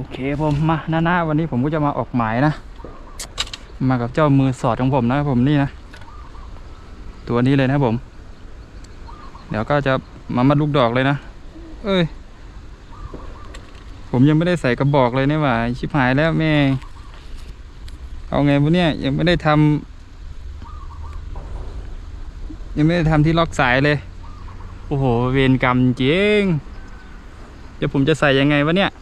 โอเคผมมาหน้าๆวันนี้ผมก็จะมาออกหมายนะ มากับเจ้ามือสอดของผมนะผมนี่นะ ตัวนี้เลยนะผม เดี๋ยวก็จะมามัดลูกดอกเลยนะ เอ้ย ผมยังไม่ได้ใส่กระบอกเลยเนี่ยว่าชิบหายแล้วแม่ เอาไงวะเนี่ยยังไม่ได้ทำยังไม่ได้ทำที่ล็อกสายเลย โอ้โห เวรกรรมจริงเดี๋ยวผมจะใส่ยังไงวะเนี่ย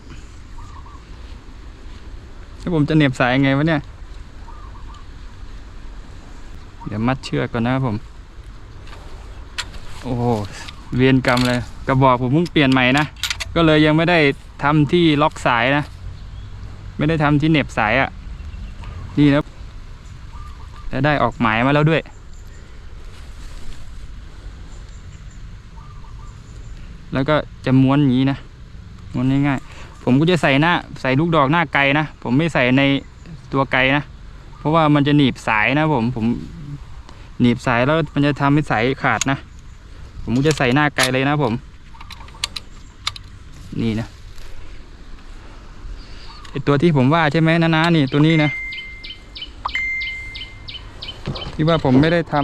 แล้วผมจะเหน็บสายยังไงวะเนี่ย เดี๋ยวมัดเชือกก่อนนะครับผม โอ้เวียนกรรมเลย กระบอกผมเพิ่งเปลี่ยนใหม่นะ ก็เลยยังไม่ได้ทำที่ล็อกสายนะ ไม่ได้ทำที่เหน็บสายอะ่ะ นี่นะและได้ออกหมายมาแล้วด้วย แล้วก็จะม้วนอย่างนี้นะ ม้วนง่ายๆ ผมก็จะใส่หน้าใส่ลูกดอกหน้าไกลนะ ผมไม่ใส่ในตัวไกลนะ เพราะว่ามันจะหนีบสายนะผมผมหนีบสายแล้วมันจะทำให้สายขาดนะ ผมก็จะใส่หน้าไกลเลยนะผม นี่นะไอตัวที่ผมว่าใช่ไหมนะนะนี่ตัวนี้นะที่ว่าผมไม่ได้ท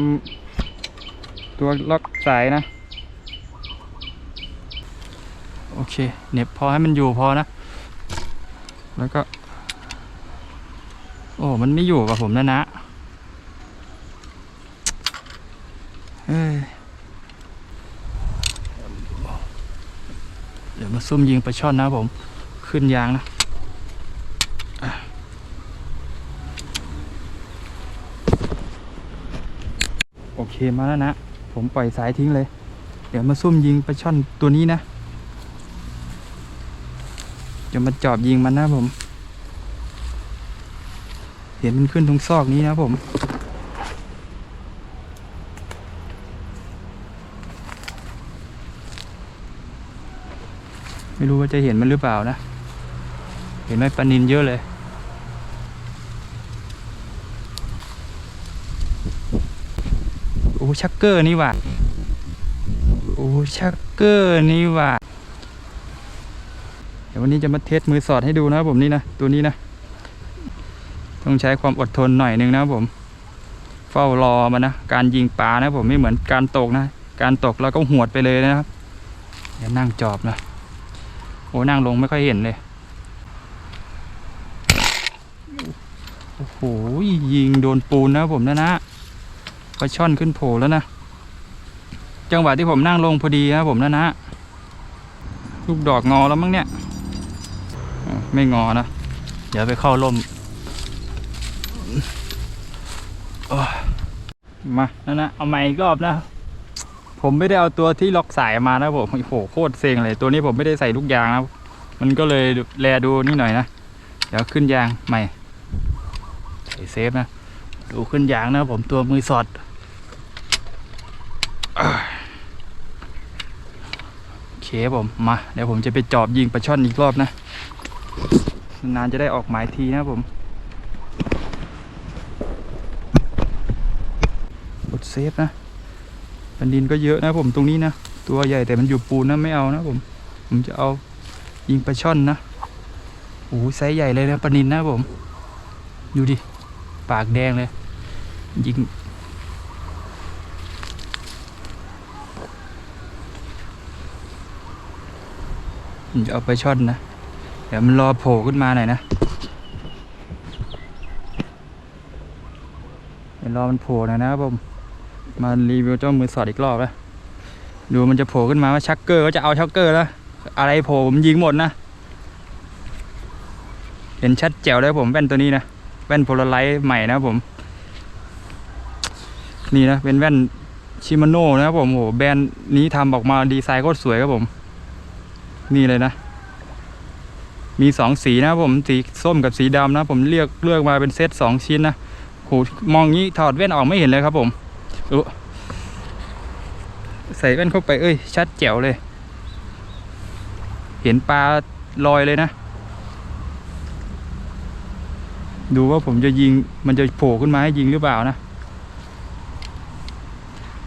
ำตัวล็อกสายนะ โอ เคเน็บพอให้มันอยู่พอนะ แล้วก็ โอ้ มันไม่อยู่กับผมนะนะเอ้ยเดี๋ยวมาซุ่มยิงปลาช่อนนะผม ขึ้นยางนะอะโอเคมาแล้วนะ ผมปล่อยสายทิ้งเลย เดี๋ยวมาซุ่มยิงปลาช่อนตัวนี้นะ จะมาจอบยิงมันนะผม เห็นมันขึ้นตรงซอกนี้นะผมไม่รู้ว่าจะเห็นมันหรือเปล่านะ เห็นไหมปลานินเยอะเลย โอ้ชักเกอร์นี่หว่าโอ้ชักเกอร์นี่หว่า ววันนี้จะมาเทสมือสอดให้ดูนะครับผมนี่นะตัวนี้นะต้องใช้ความอดทนหน่อยนึงนะครับผม เฝ้ารอมันนะการยิงปลานะผมไม่เหมือนการตกนะ การตกเราก็หวดไปเลยนะครับเดี๋ยวนั่งจอบนะโอ้นั่งลงไม่ค่อยเห็นเลยโอ้โหยิงโดนปูนนะผมนะนะปลาช่อนขึ้นโผล่แล้วนะจังหวะที่ผมนั่งลงพอดีนะผมนะนะลูกดอกงอแล้วมั้งเนี่ย ไม่งอนะ เดี๋ยวไปเข้าร่มโอ้ยมานั่นนะเอาใหม่อีกรอบนะ ผมไม่ได้เอาตัวที่ล็อกสายมานะผมโอ้โหโคตรเซ็งเลย ตัวนี้ผมไม่ได้ใส่ลูกยางนะมันก็เลยแลดูนี่หน่อยนะ เดี๋ยวขึ้นยางใหม่ใส่เซฟนะ ดูขึ้นยางนะผมตัวมือสอดอ่าโอเคผมมา เดี๋ยวผมจะไปจอบยิงปลาช่อนอีกรอบนะ นานจะได้ออกหมายทีนะผมกดเซฟนะปันดินก็เยอะนะผมตรงนี้นะ ตัวใหญ่แต่มันอยู่ปูนนะไม่เอานะผม ผมจะเอายิงปลาช่อนนะโอ้ไซส์ใหญ่เลยนะปนินนะผม ดูดิ ปากแดงเลย ยิงผมจะเอาไปช่อนนะ ดี๋ยวมันรอโผล่ขึ้นมาหน่อยนะเดี๋ยวรอมันโผล่หน่อยนะครับผม มารีวิวเจ้ามือสอดอีกรอบนะดูมันจะโผล่ขึ้นมาว่าชักเกอร์ก็จะเอาชักเกอร์แล้ว อะไรโผล่ผมยิงหมดนะ เห็นชัดแจ๋วเลยผมแว่นตัวนี้นะ แว่นโพลาไรต์ใหม่นะครับผม นี่นะ เป็นแว่นชิมาโน่นะครับผมโหแบรนด์นี้ทำออกมาดีไซน์โคตรสวยครับผม นี่เลยนะ มีสองสีนะผมสีส้มกับสีดำนะ ผมเลือกเลือกมาเป็นเซตสองชิ้นนะโหมองงี้ถอดแว่นออกไม่เห็นเลยครับผมอใส่แว่นเข้าไปเอ้ย ชัดแจ๋วเลย เห็นปลาลอยเลยนะ ดูว่าผมจะยิงมันจะโผล่ขึ้นมาให้ยิงหรือเปล่านะ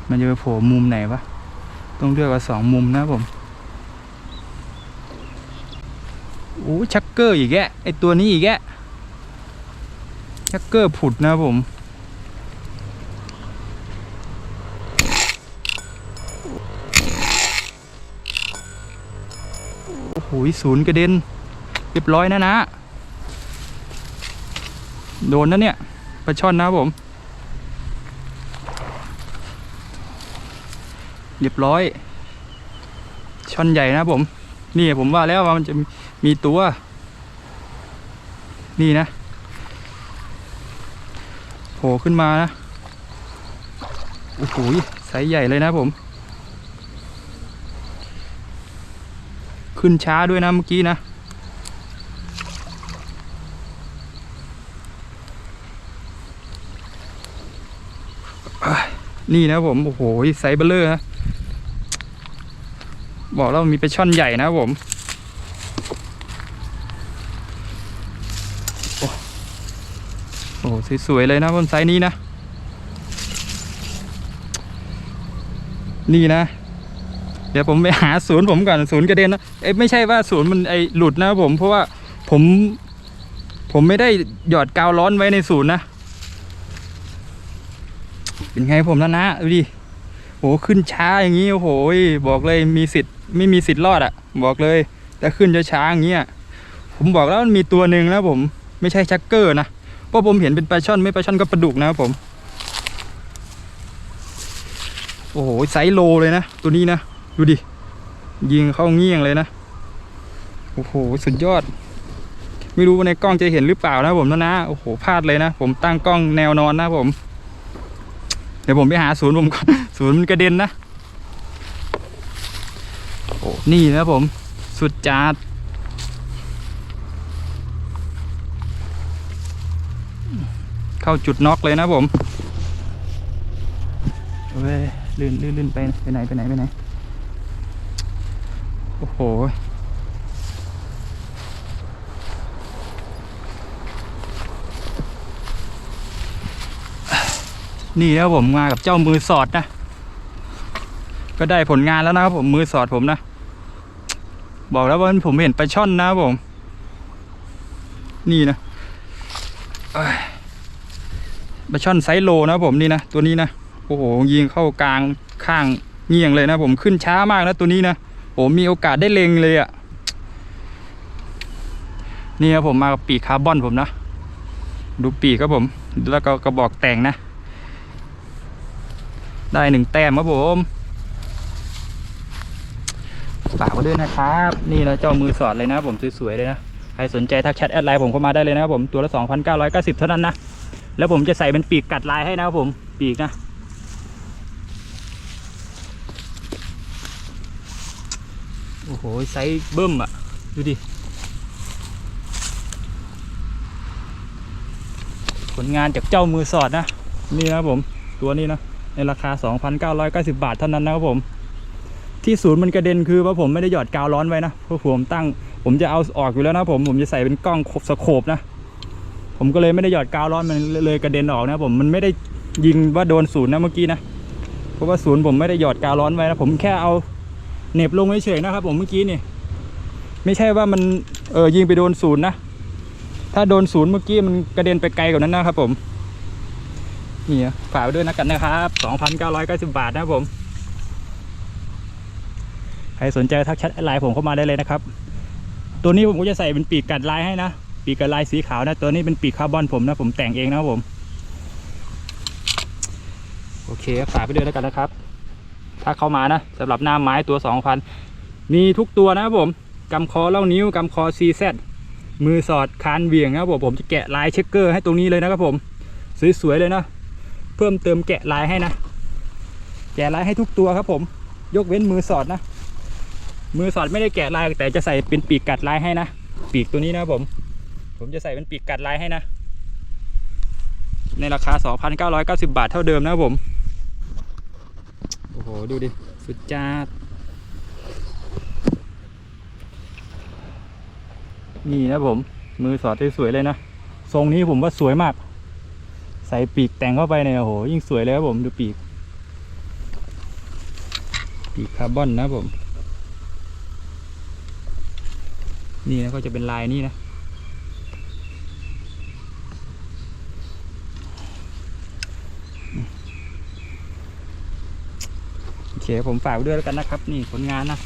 มันจะไปโผล่มุมไหนวะต้องเลือกเอาสองมุมนะผม โอ้ยชักเกอร์อีกแกไอตัวนี้อีกแกชักเกอร์ผุดนะผมโอ้โหศูนย์กระเด็นเรียบร้อยนะนะ โดนนะเนี่ยปลาช่อนนะผม เรียบร้อย ช่อนใหญ่นะผม นี่ผมว่าแล้วว่ามันจะ มีตัว นี่นะโผล่ขึ้นมานะ โอ้โหไซส์ใหญ่เลยนะผม ขึ้นช้าด้วยนะเมื่อกี้นะนี่นะผม โอ้โหไซส์เบลเลอร์นะบอกแล้วมันมีปช่อนใหญ่นะผม โอ้โอ้โห สวยๆเลยนะบนไซส์นี้นะ นี่นะ เดี๋ยวผมไปหาศูนย์ผมก่อนศูนย์กระเด็นนะเอ้ไม่ใช่ว่าศูนย์มันไอหลุดนะผมเพราะว่าผม ผมไม่ได้หยอดกาวร้อนไว้ในศูนย์นะ เป็นไงผมนะนะดูดิโหขึ้นช้าอย่างนี้โอ้โหบอกเลยมีสิทธิ์ไม่มีสิทธิ์รอดอะ่ะ บอกเลยแต่ขึ้นจะช้าอย่างเงี้ยผมบอกแล้วมันมีตัวหนึ่งนะผมไม่ใช่ชักเกอร์นะ เพราะผมเห็นเป็นปลาช่อนไม่ปลาช่อนก็ปลาดุกนะครับผม โอ้โหไซส์โลเลยนะ ตัวนี้นะ ดูดิ ยิงเข้าเงี้ยงเลยนะ โอ้โห สุดยอด ไม่รู้ว่าในกล้องจะเห็นหรือเปล่านะผมนะนะ โอ้โห พลาดเลยนะ ผมตั้งกล้องแนวนอนนะผม เดี๋ยวผมไปหาศูนย์ผมก่อนศูนย์มันกระเด็นนะ โอ้ นี่นะผม สุดจัด เข้าจุดน็อกเลยนะผมเว้ยลื่นลื่นลื่นไปไปไหนไปไหนไปไหนโอ้โหนี่นะครับผมมากับเจ้ามือสอดนะ ก็ได้ผลงานแล้วนะครับผมมือสอดผมนะ บอกแล้วว่าผมเห็นปลาช่อนนะผม นี่นะเอ้ย ปลาช่อนไซโลนะผมนี่นะตัวนี้นะโอ้โหยิงเข้ากลางข้างเงี่ยงเลยนะผมขึ้นช้ามากนะตัวนี้นะโอ้มีโอกาสได้เล็งเลยอะ่ะนี่ครับผมมากับปีกคาร์บอนผมนะ ดูปีกครับผม แล้วก็กระบอกแต่งนะ ได้หนึ่งแต้มครับผมฝากไว้ด้วยนะครับ นี่นะเจ้ามือสอดเลยนะผมสวยๆเลยนะ ใครสนใจทักแชทแอดไลน์ผมเข้ามาได้เลยนะครับผมตัวละ 2,990 เท่านั้นนะ แล้วผมจะใส่เป็นปีกกัดลายให้นะครับผมปีกนะ โอ้โหไซส์เบิ่มอะดูดิ ผลงานจากเจ้ามือสอดนะ นี่นะครับผม ตัวนี้นะ ในราคา 2,990 บาทเท่านั้นนะครับผม ที่ศูนย์มันกระเด็นคือว่าผมไม่ได้หยอดกาวร้อนไว้นะเพราะผมตั้ง ผมจะเอาออกอยู่แล้วนะผม ผมจะใส่เป็นกล้องสโคปนะ ผมก็เลยไม่ได้หยอดกาวร้อนมันเลยกระเด็นออกนะผมมันไม่ได้ยิงว่าโดนศูนย์นะเมื่อกี้นะเพราะว่าศูนย์ผมไม่ได้หยอดกาวร้อนไว้นะผมแค่เอาเหน็บลงเฉยๆนะครับ ผมเมื่อกี้นี่ไม่ใช่ว่ามันเออยิงไปโดนศูนย์นะถ้าโดนศูนย์เมื่อกี้มันกระเด็นไปไกลกว่านั้นนะครับ ผมนี่ฝากไว้ด้วยนะกันนะครับ2,990บาทนะครับผมใครสนใจทักแชทไลน์ผมเข้ามาได้เลยนะครับ ตัวนี้ผมก็จะใส่เป็นปีกกัดลายให้นะ ปีกกัดลายสีขาวนะตัวนี้เป็นปีกคาร์บอนผมนะผมแต่งเองนะครับผม โอเคฝากไปด้วยแล้วกันนะครับ ถ้าเข้ามานะสำหรับหน้าไม้ตัว2,000มีทุกตัวนะครับผมกำคอเล่านิ้วกำคอ CZ มือสอดคานเวี่ยงนะครับผมผมจะแกะลายเช็คเกอร์ให้ตรงนี้เลยนะครับผมสวยๆเลยนะเพิ่มเติมแกะลายให้นะ แกะลายให้ทุกตัวครับผม ยกเว้นมือสอดนะ มือสอดไม่ได้แกะลายแต่จะใส่เป็นปีกกัดลายให้นะ ปีกตัวนี้นะครับผม ผมจะใส่เป็นปีกกัดลายให้นะ ในราคา 2,990 บาทเท่าเดิมนะครับผม โอ้โห ดูดิ สุดจัดนี่นะผม มือสอดสวยๆเลยนะ ทรงนี้ผมว่าสวยมาก ใส่ปีกแต่งเข้าไปเนี่ยโอ้โห ยิ่งสวยเลยครับผม ดูปีก ปีกคาร์บอนนะผม นี่นะก็จะเป็นลายนี่นะ เคผมฝากด้วยแล้วกันนะครับ นี่ผลงานนะ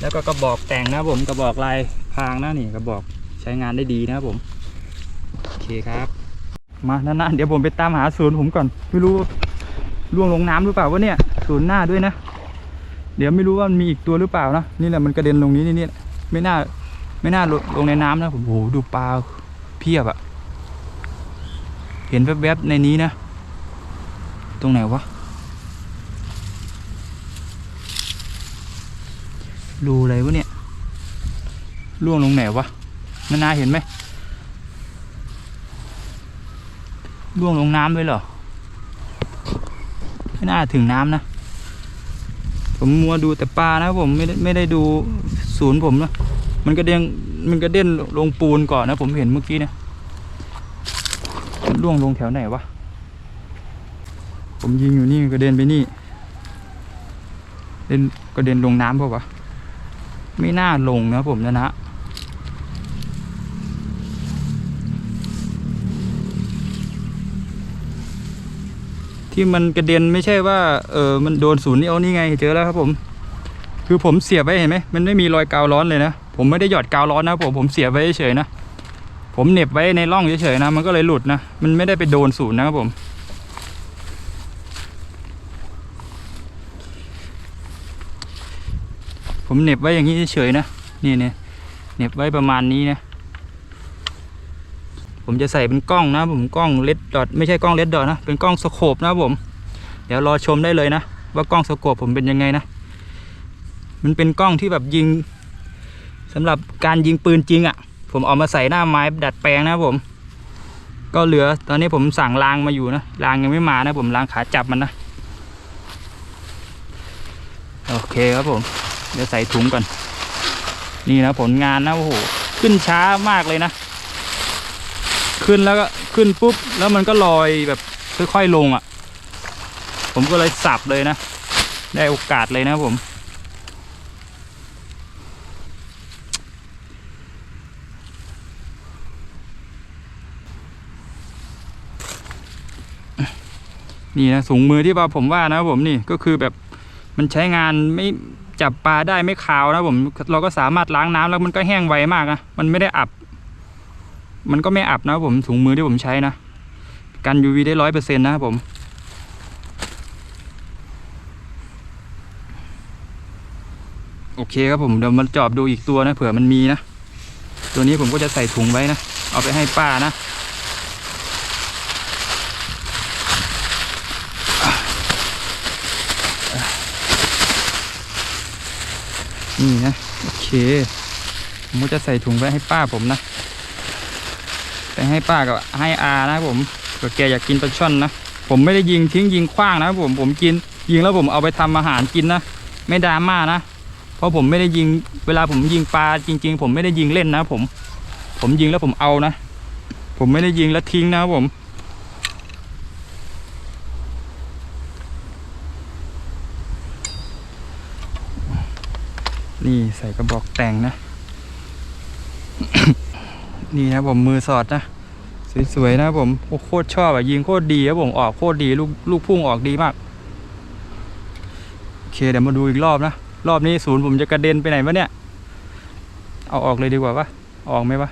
แล้วก็กระบอกแต่งนะผมกระบอกลายพรางนะนี่กระบอกใช้งานได้ดีนะผมโอเคครับมานั่นๆเดี๋ยวผมไปตามหาศูนย์ผมก่อนไม่รู้ล่วงลงน้ำหรือเปล่าวะเนี่ยศูนย์หน้าด้วยนะ เดี๋ยวไม่รู้ว่ามันมีอีกตัวหรือเปล่านะนี่แหละมันกระเด็นลงนี้นี่นี่ไม่น่าไม่น่าลงลงในน้ำนะผมโอ้โหดูปลาเพียบอะเห็นแวบๆในนี้นะ ตรงไหนวะ รูอะไรวะเนี่ยล่วงลงไหนวะนานาเห็นไหมล่วงลงน้ำเลยเหรอไม่น่าถึงน้ำนะ ผมมัวดูแต่ปลานะผมไม่ได้ไม่ได้ดูศูนย์ผมนะมันกระเด็นมันกระเด็นลงปูนก่อนนะ ผมเห็นเมื่อกี้เนี่ยมันล่วงลงแถวไหนวะผมยิงอยู่นี่กระเด็นไปนี่เด่นกระเด็นลงน้ำเปล่าวะ ไม่น่าลงนะผมนะนะที่มันกระเด็นไม่ใช่ว่าเออมันโดนศูนย์นี่เอานี่ไงเจอแล้วครับผม คือผมเสียบไว้เห็นไหมมันไม่มีรอยกาวร้อนเลยนะผมไม่ได้หยอดกาวร้อนนะผมผมเสียบไว้เฉยๆนะผมเหน็บไว้ในร่องเฉยๆนะ มันก็เลยหลุดนะ มันไม่ได้ไปโดนศูนย์นะครับผม ผมเน็บไว้อย่างนี้เฉยๆนะนี่เนี่ยเน็บไว้ประมาณนี้นะ ผมจะใส่เป็นกล้องนะ ผมกล้องเลดดอทไม่ใช่กล้องเลดดอทนะเป็นกล้องสโคปนะผม เดี๋ยวรอชมได้เลยนะ ว่ากล้องสโคปผมเป็นยังไงนะ มันเป็นกล้องที่แบบยิงสำหรับการยิงปืนจริงอะ่ะ ผมเอามาใส่หน้าไม้ดัดแปลงนะผม ก็เหลือตอนนี้ผมสั่งรางมาอยู่นะรางยังไม่มานะ ผมรางขาจับมันนะโอเคครับผม เดี๋ยวใส่ถุงก่อน นี่นะผลงานนะโอ้โหขึ้นช้ามากเลยนะ ขึ้นแล้วก็ขึ้นปุ๊บ แล้วมันก็ลอยแบบค่อยๆลงอะ่ะ ผมก็เลยสับเลยนะ ได้โอกาสเลยนะผม นี่นะถุงมือที่ว่าผมว่านะผมนี่ก็คือแบบมันใช้งานไม่ จับปลาได้ไม่คาวนะผมเราก็สามารถล้างน้ำแล้วมันก็แห้งไวมากนะมันไม่ได้อับ มันก็ไม่อับนะผมถุงมือที่ผมใช้นะกัน UV ได้ร้อยเปอร์เซ็นต์นะครับผมโอเคครับผมเดี๋ยวมาจอบดูอีกตัวนะเผื่อมันมีนะ ตัวนี้ผมก็จะใส่ถุงไว้นะ เอาไปให้ป้านะ นี่นะ โอเค ผมก็จะใส่ถุงไว้ให้ป้าผมนะไปให้ป้ากับให้อานะผมเผื่อแกอยากกินปลาช่อนนะ ผมไม่ได้ยิงทิ้งยิงขว้างนะผมผมกินยิงแล้วผมเอาไปทำอาหารกินนะ ไม่ดราม่านะ เพราะผมไม่ได้ยิงเวลาผมยิงปลาจริง ๆ ผมไม่ได้ยิงเล่นนะ ผม ผมยิงแล้วผมเอานะ ผมไม่ได้ยิงแล้วทิ้งนะผม นี่ใส่กระบอกแต่งนะ นี่นะผมมือสอดนะ สวยๆนะผมโอ้โคตรชอบอะยิงโคตรดีครับผมออกโคตรดีลูกลูกพุ่งออกดีมาก โอเคเดี๋ยวมาดูอีกรอบนะ รอบนี้ศูนย์ผมจะกระเด็นไปไหนวะเนี่ย เอาออกเลยดีกว่าปะออกไหมวะ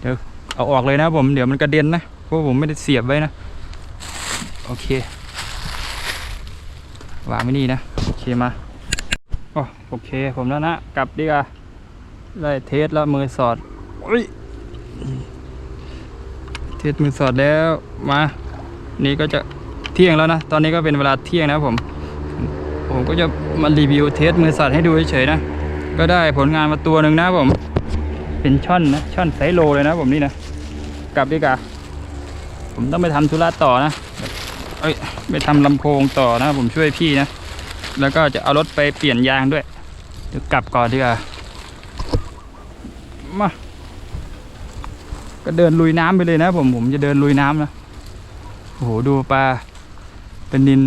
เดี๋ยวเอาออกเลยนะผมเดี๋ยวมันกระเด็นนะเพราะผมไม่ได้เสียบไว้นะ โอเค วางไว้นี่นะ โอเคมา โอโอเค ผมแล้วนะ กลับดีกว่าได้เทสแล้วมือสอดเทสมือสอดแล้วมา นี่ก็จะเที่ยงแล้วนะ ตอนนี้ก็เป็นเวลาเที่ยงนะผม ผมก็จะมารีวิวเทสมือสอดให้ดูเฉยๆนะ ก็ได้ผลงานมาตัวหนึ่งนะผม เป็นช่อนนะ ช่อนไซโลเลยนะผมนี่นะ กลับดีกว่าผมต้องไปทำธุระต่อนะ เอ้ย ไปทำลำโพงต่อนะ ผมช่วยพี่นะ แล้วก็จะเอารถไปเปลี่ยนยางด้วยเดี๋ยวกลับก่อนดีกว่ามาก็เดินลุยน้ำไปเลยนะ ผมผมจะเดินลุยน้ำนะโอ้โหดูปลาเป็นนิน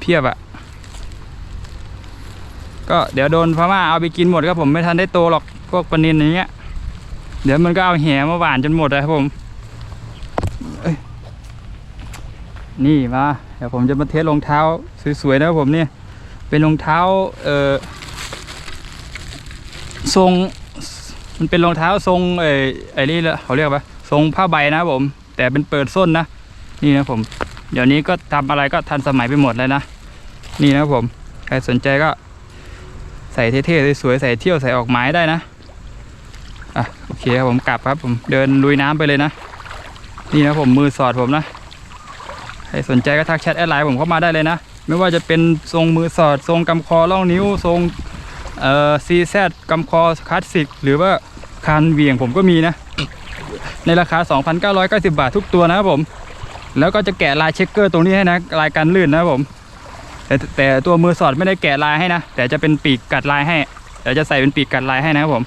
เพียบอะก็เดี๋ยวโดนพม่าเอาไปกินหมดครับผมไม่ทันได้โตหรอกพวกปลานินอย่างเงี้ย เดี๋ยวมันก็เอาแหมาหวานจนหมดเลยครับผมเอ้ย นี่มาเดี๋ยวผมจะมาเทสรองเท้าสวยๆนะครับผมเนี่ยเป็นรองเท้าเอ่อทรงมันเป็นรองเท้าทรงเออไอ้นี่ละเขาเรียกว่าทรงผ้าใบนะครับผม แต่เป็นเปิดส้นนะ นี่นะผม เดี๋ยวนี้ก็ทำอะไรก็ทันสมัยไปหมดเลยนะ นี่นะครับผม ใครสนใจก็ใส่เท่ๆสวยๆใส่เที่ยวใส่ออกไม้ได้นะอะโอเคครับผมกลับครับผมเดินลุยน้ำไปเลยนะ นี่นะผมมือสอดผมนะ รสนใจก็ทักแชทแอดไลน์ผมเข้ามาได้เลยนะ ไม่ว่าจะเป็นทรงมือสอด ทรงกำคอล่องนิ้ว ทรงเอ่อซีแซดกำคอคลาสสิก หรือว่าคานเวียงผมก็มีนะ ในราคา 2,990 บาททุกตัวนะครับผม แล้วก็จะแกะลายเช็คเกอร์ตรงนี้ให้นะลายกันลื่นนะครับผม แต่แต่ตัวมือสอดไม่ได้แกะลายให้นะ แต่จะเป็นปีกกัดลายให้เดี๋ยวจะใส่เป็นปีกกัดลายให้นะครับผม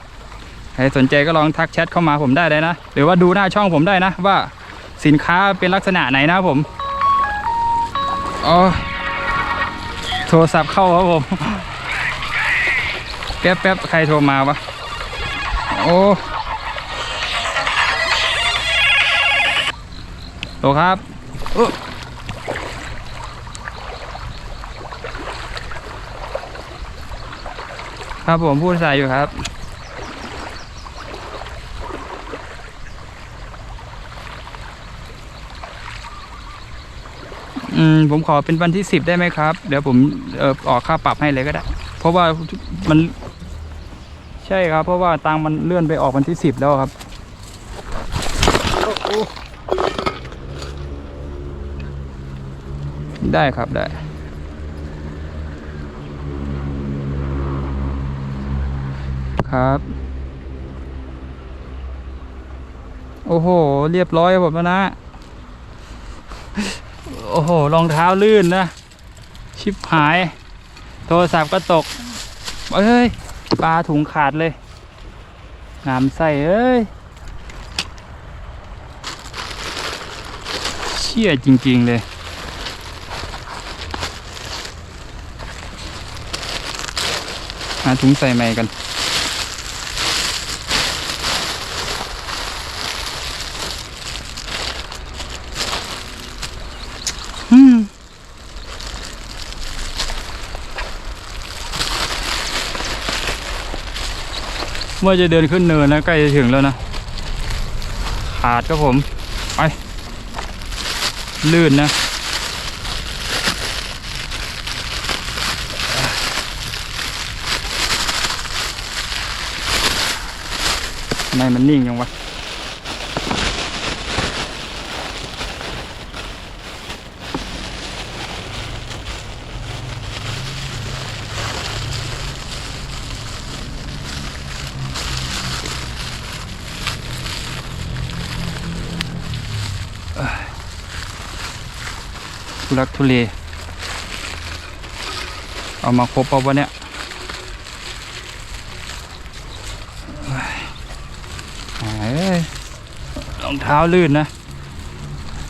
ใครสนใจก็ลองทักแชทเข้ามาผมได้เลยนะ หรือว่าดูหน้าช่องผมได้นะว่าสินค้าเป็นลักษณะไหนนะครับผม อ๋อโทรศัพท์เข้าครับผม แป๊บแป๊บใครโทรมาวะ โอ้โหครับครับผมพูดสายอยู่ครับ อืมผมขอเป็นวันที่สิบได้ไหมครับ เดี๋ยวผมเออออกค่าปรับให้เลยก็ได้ เพราะว่ามัน ใช่ครับ เพราะว่าตังมันเลื่อนไปออกวันที่สิบแล้วครับได้ครับได้ครับ โอ้โห เรียบร้อยครับผมแล้วนะ โอ้โหรองเท้าลื่นนะ ชิบหาย โทรศัพท์ก็ตก เอ้ยปลาถุงขาดเลยน้ำใส่เอ้ย เชี่ยจริง ๆ เลยหาถุงใส่ใหม่กัน เมื่อจะเดินขึ้นเนินนะใกล้จะถึงแล้วนะ ขาดครับผม ไป ลื่นนะทำไมมันนิ่งยังวะ ทุลักทุเล เอามาครบเอาวะเนี่ยรองเท้าลื่นนะ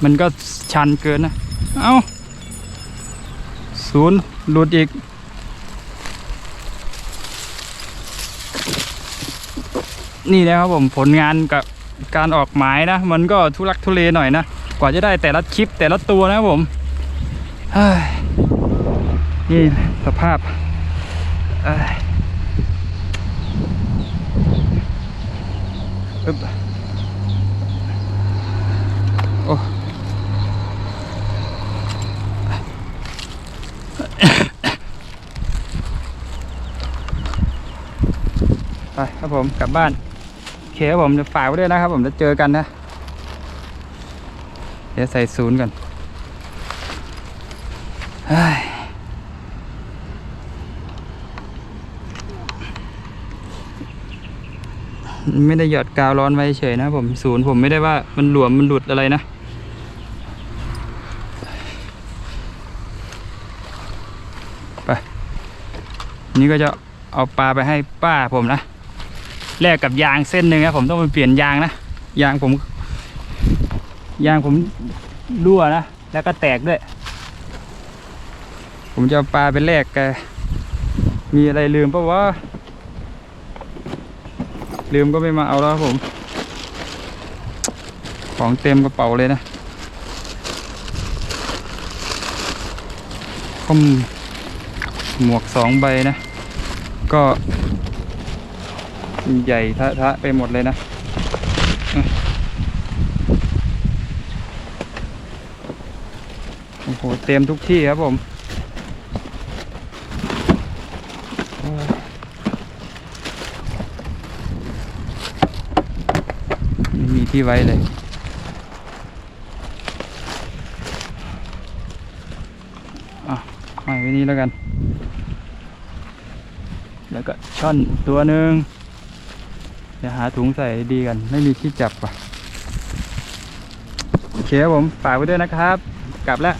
มันก็ชันเกินนะ เอาศูนย์หลุดอีก นี่นะครับผมผลงานกับการออกหมายนะ มันก็ทุลักทุเลหน่อยนะ กว่าจะได้แต่ละคลิปแต่ละตัวนะครับผม นี่สภาพเอ้ยอึ๊บโอ้ไปครับผมกลับบ้านโอเคครับผมจะฝากไว้ด้วยนะครับผมจะเจอกันนะ เดี๋ยวใส่ศูนย์ก่อน เฮ้ย ไม่ได้หยอดกาวร้อนไว้เฉยนะผมศูนย์ผมไม่ได้ว่ามันหลวมมันหลุดอะไรนะไปนี่ก็จะเอาปลาไปให้ป้าผมนะแลกกับยางเส้นหนึ่งนะผมต้องไปเปลี่ยนยางนะยางผมยางผมรั่วนะแล้วก็แตกด้วย ผมจะเอาปลาไปแลกแกมีอะไรลืมปะวะ ลืมก็ไม่มาเอาแล้วครับผม ของเต็มกระเป๋าเลยนะข้อมหมวกสองใบนะ ก็ใหญ่ทะทะไปหมดเลยนะ โอ้โห เต็มทุกที่ครับผมโอ้ยไม่มี ที่ไว้เลย อะห้ไว้นี้แล้วกัน แล้วก็ช่อนตัวหนึ่งเดี๋ยวหาถุงใส่ดีกัน ไม่มีที่จับว่ะ โอเคผม ฝากไว้ด้วยนะครับ กลับแล้ว